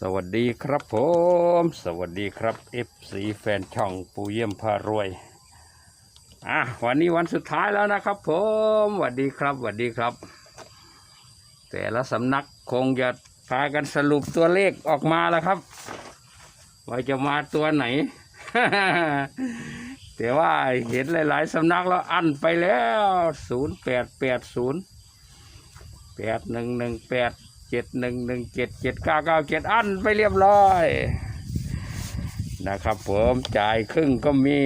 สวัสดีครับผม สวัสดีครับเอฟซีแฟนช่องปูเยี่ยมพารวย อะวันนี้วันสุดท้ายแล้วนะครับผมสวัสดีครับสวัสดีครับ แต่ละสำนักคงจะพากันสรุปตัวเลขออกมาแล้วครับ ว่าจะมาตัวไหน แต่ว่าเห็นหลาย ๆสำนักแล้วอันไปแล้วศูนย์แปดแปดศูนย์แปดหนึ่งหนึ่งแปด จ็ดหนึ่งหนึ่งเจ็ดเจ็ดเก้าเก้าเจ็ดอันไปเรียบร้อย นะครับผมจ่ายครึ่งก็มี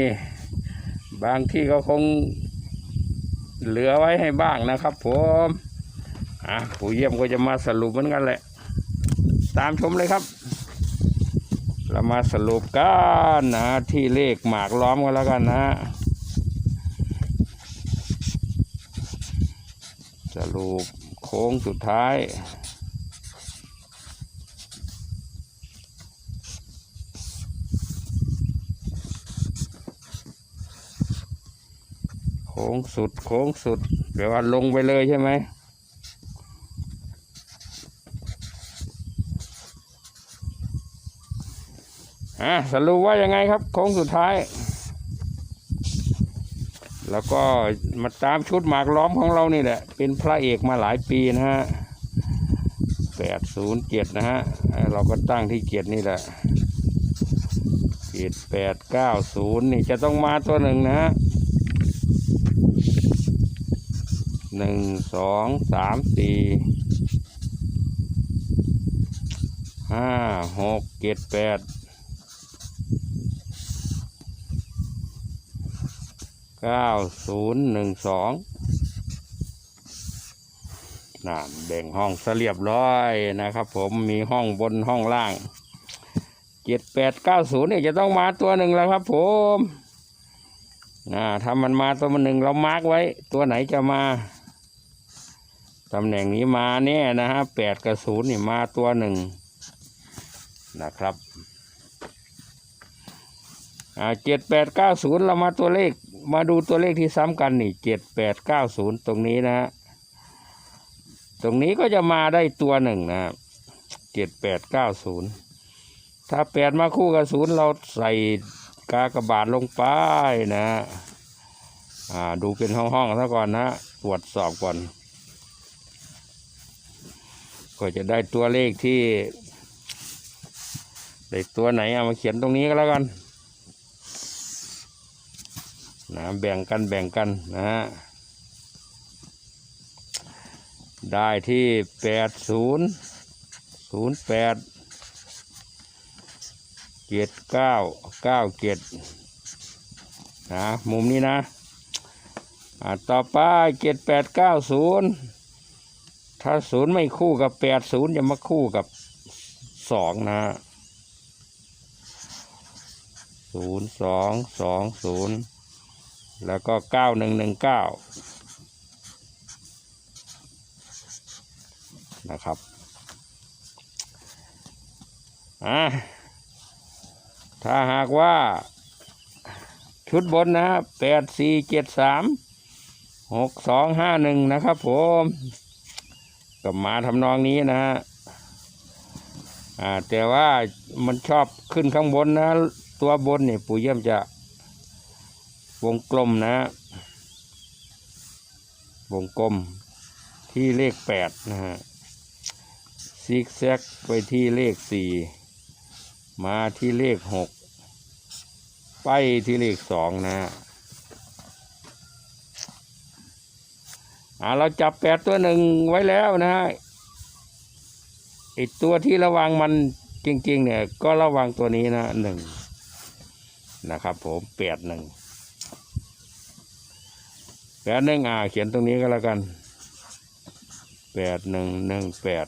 บางที่ก็คงเหลือไว้ให้บ้างนะครับผมอะผู้เยี่ยมก็จะมาสรุปเหมือนกันแหละ ตามชมเลยครับ เรามาสรุปกันนะที่เลขหมากล้อมกันแล้วกันนะสรุปโค้งสุดท้าย ค้งสุด โค้งสุดแปลว่าลงไปเลยใช่ไหมอะสรุปว่ายังไงครับ โค้งสุดท้าย แล้วก็มาตามชุดหมากล้อมของเรานี่แหละ เป็นพระเอกมาหลายปีนะฮะแปดศูนย์เจ็ดนะฮะ เราก็ตั้งที่เจ็ดนี่แหละเจ็ดแปดเก้าศูนย์นี่จะต้องมาตัวหนึ่งนะฮะ หนึ่งสองสามสี่ห้าหกเจ็ดแปดเก้าศูนย์หนึ่งสองน่ะแบ่งห้องเสเรียบร้อยนะครับ ผมมีห้องบนห้องล่างเจ็ดแปดเก้าศูนย์เนี่ยจะต้องมาตัวหนึ่งแล้วครับผม นะถ้ามันมาตัวมันหนึ่งเรามาร์กไว้ ตัวไหนจะมาตำแหน่งนี้มาแน่นะฮะแปดกับศูนย์นี่มาตัวหนึ่งนะครับอ่าเจ็ดแปดเก้าศูนย์เรามาตัวเลข มาดูตัวเลขที่ซ้ำกันนี่เจ็ดแปดเก้าศูนย์ตรงนี้นะฮะตรงนี้ก็จะมาได้ตัวหนึ่งนะเจ็ดแปดเก้าศูนย์ถ้าแปดมาคู่กับศูนย์เราใส่กากระบาทลงไปนะ อ่าดูเป็นห้องๆซะก่อนนะตรวจสอบก่อน ก็จะได้ตัวเลขที่ได้ตัวไหนเอามาเขียนตรงนี้ก็แล้วกันนะแบ่งกันแบ่งกันนะฮะได้ที่แปดศูนย์ศูนย์แปดเจ็ดเก้าเก้าเจ็ดนะมุมนี้นะ อ่าต่อไปเจ็ดแปดเก้าศูนย์ถ้าศูนย์ไม่คู่กับแปดศูนย์จะมาคู่กับสองนะศูนย์สองสองศูนย์แล้วก็เก้าหนึ่งหนึ่งเก้านะครับ อะ ถ้าหากว่า ชุดบนนะแปดสี่เจ็ดสาม หกสองห้าหนึ่งนะครับผมก็มาทำนองนี้นะฮะอ่าแต่ว่ามันชอบขึ้นข้างบนนะ ตัวบนเนี่ยปู่เยี่ยมจะวงกลมนะ วงกลมที่เลขแปดนะฮะซิกแซกไปที่เลขสี่มาที่เลขหกไปที่เลขสองนะฮะ อ่าเราจับแปดตัวหนึ่งไว้แล้วนะฮะไอตัวที่ระวังมันจริง ๆ เนี่ย ก็ระวังตัวนี้นะหนึ่งนะครับ ผมแปดหนึ่งแปดหนึ่งอ่าเขียนตรงนี้ก็แล้วกันแปดหนึ่งหนึ่งแปด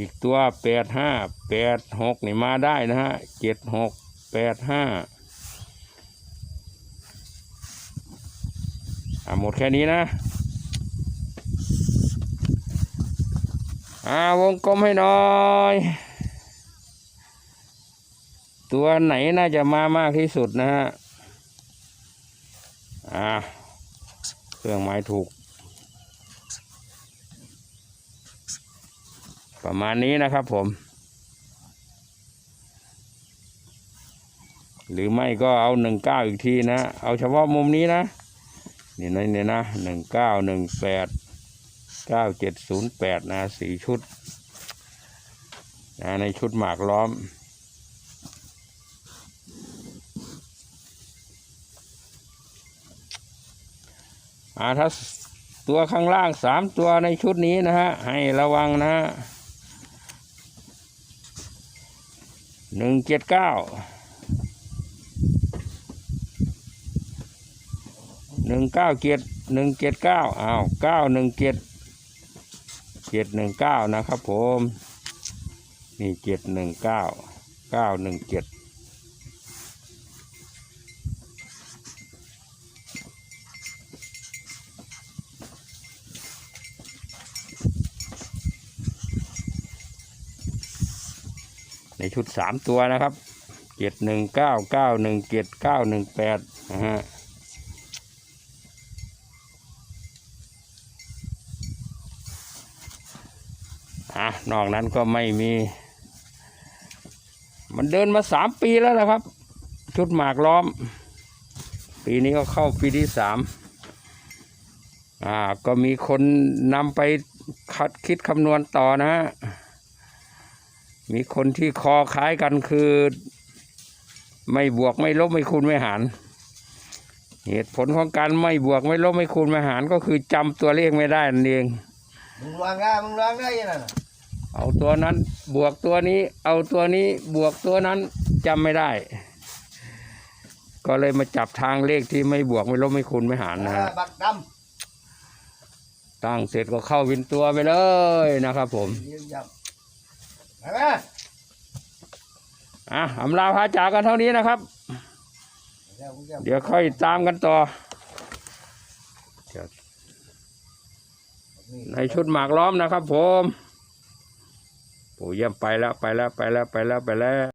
อีกตัวแปดห้าแปดหกนี่มาได้นะฮะเจ็ดหกแปดห้าอ่าหมดแค่นี้นะอ่าวงกลมให้หน่อย ตัวไหนน่าจะมามากที่สุดนะฮะอ่าเครื่องหมายถูก ประมาณนี้นะครับผม หรือไม่ก็เอาหนึ่งเก้าอีกทีนะ เอาเฉพาะมุมนี้นะนี่นะนี่นะหนึ่งเก้าหนึ่งแปดเก้าเจ็ดศูนย์แปดนะสี่ชุดนะในชุดหมากล้อมอาถ้าตัวข้างล่างสามตัวในชุดนี้นะฮะ ให้ระวังนะฮะ หนึ่งเจ็ดเก้าหนึ่งเก้าเจ็ดหนึ่งเจ็ดเก้าอ้าวเก้าหนึ่งเจ็ดเจ็ดหนึ่งเก้านะครับผมนี่เจ็ดหนึ่งเก้าเก้าหนึ่งเจ็ด ในชุดสามตัวนะครับเจ็ดหนึ่งเก้าเก้าหนึ่งเจ็ดเก้าหนึ่งแปดนะฮะอะนอกนั้นก็ไม่มี มันเดินมาสามปีแล้วนะครับ ชุดหมากล้อม ปีนี้ก็เข้าปีที่สามอ่าก็มีคนนำไปคัดคิดคำนวณต่อนะฮะ มีคนที่คอคล้ายกันคือ ไม่บวกไม่ลบไม่คูณไม่หาร เหตุผลของการไม่บวกไม่ลบไม่คูณไม่หารก็คือจำตัวเลขไม่ได้นั่นเองมึงวางได้มึงวางได้ยังไงน่ะเอาตัวนั้นบวกตัวนี้ เอาตัวนี้บวกตัวนั้นจำไม่ได้ ก็เลยมาจับทางเลขที่ไม่บวกไม่ลบไม่คูณไม่หารนะฮะอ่าบักดตั้งเสร็จก็เข้าวินตัวไปเลยนะครับผมำเยี่ย มยำไปไหมอะอำลาพาจากกันเท่านี้นะครับเดี๋ยวมึงจะเดี๋ยวค่อยตามกันต่อ ในชุดหมากล้อมนะครับผม ปู่เยี่ยมไปแล้วไปแล้วไปแล้วไปแล้วไปแล้ว